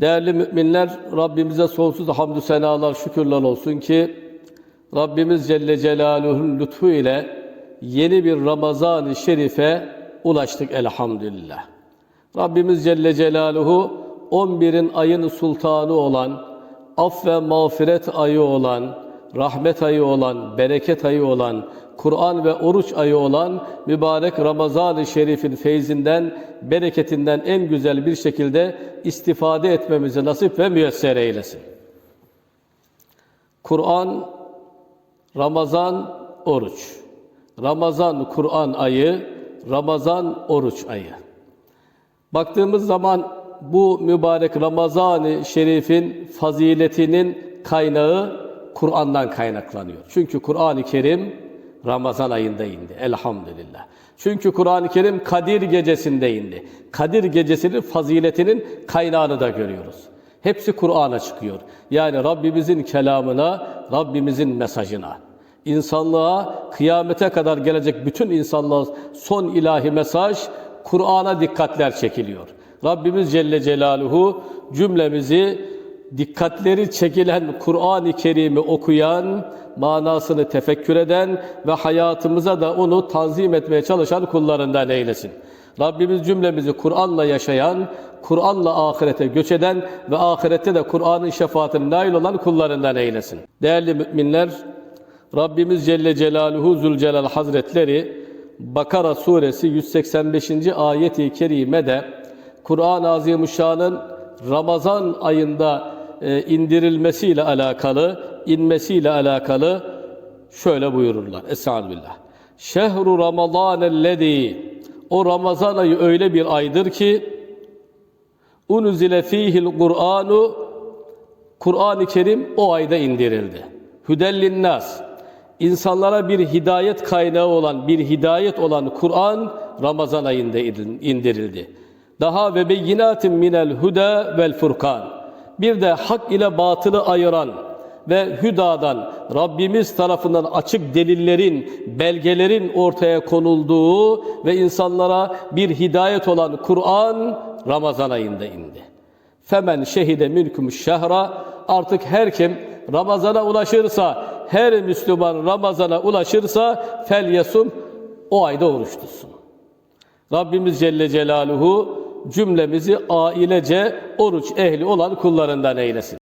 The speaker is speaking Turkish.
Değerli müminler, Rabbimize sonsuz hamdü senalar, şükürler olsun ki Rabbimiz Celle Celaluhu'nun lütfu ile yeni bir Ramazan-ı Şerif'e ulaştık elhamdülillah. Rabbimiz Celle Celaluhu 11'in ayın sultanı olan, af ve mağfiret ayı olan, rahmet ayı olan, bereket ayı olan, Kur'an ve oruç ayı olan mübarek Ramazan-ı Şerif'in feyzinden, bereketinden en güzel bir şekilde istifade etmemizi nasip ve müyesser eylesin. Kur'an, Ramazan, oruç. Ramazan, Kur'an ayı, Ramazan, oruç ayı. Baktığımız zaman bu mübarek Ramazan-ı Şerif'in faziletinin kaynağı Kur'an'dan kaynaklanıyor. Çünkü Kur'an-ı Kerim Ramazan ayında indi. Elhamdülillah. Çünkü Kur'an-ı Kerim Kadir gecesinde indi. Kadir gecesinin faziletinin kaynağını da görüyoruz. Hepsi Kur'an'a çıkıyor. Yani Rabbimizin kelamına, Rabbimizin mesajına. İnsanlığa kıyamete kadar gelecek bütün insanlığa son ilahi mesaj Kur'an'a dikkatler çekiliyor. Rabbimiz Celle Celaluhu cümlemizi dikkatleri çekilen Kur'an-ı Kerim'i okuyan, manasını tefekkür eden ve hayatımıza da onu tanzim etmeye çalışan kullarından eylesin. Rabbimiz cümlemizi Kur'an'la yaşayan, Kur'an'la ahirete göç eden ve ahirette de Kur'an'ın şefaatine nail olan kullarından eylesin. Değerli müminler, Rabbimiz Celle Celaluhu Zülcelal Hazretleri Bakara suresi 185. ayeti kerimede Kur'an-ı Azimuşşan'ın Ramazan ayında indirilmesiyle alakalı, inmesiyle alakalı şöyle buyururlar. Estağfirullah. Şehru Ramazanellezî O Ramazan ayı öyle bir aydır ki unzile fihil Kur'anu Kur'an-ı Kerim o ayda indirildi. Hüdellin nas insanlara bir hidayet kaynağı olan, bir hidayet olan Kur'an Ramazan ayında indirildi. Daha ve beyinatin minel huda vel furkan. Bir de hak ile batılı ayıran ve hüdadan Rabbimiz tarafından açık delillerin, belgelerin ortaya konulduğu ve insanlara bir hidayet olan Kur'an Ramazan ayında indi. Femen şehide mülküm şehra artık her kim Ramazana ulaşırsa, her Müslüman Ramazana ulaşırsa fel yasum o ayda oruç tutsun. Rabbimiz Celle Celaluhu cümlemizi ailece oruç ehli olan kullarından eylesin.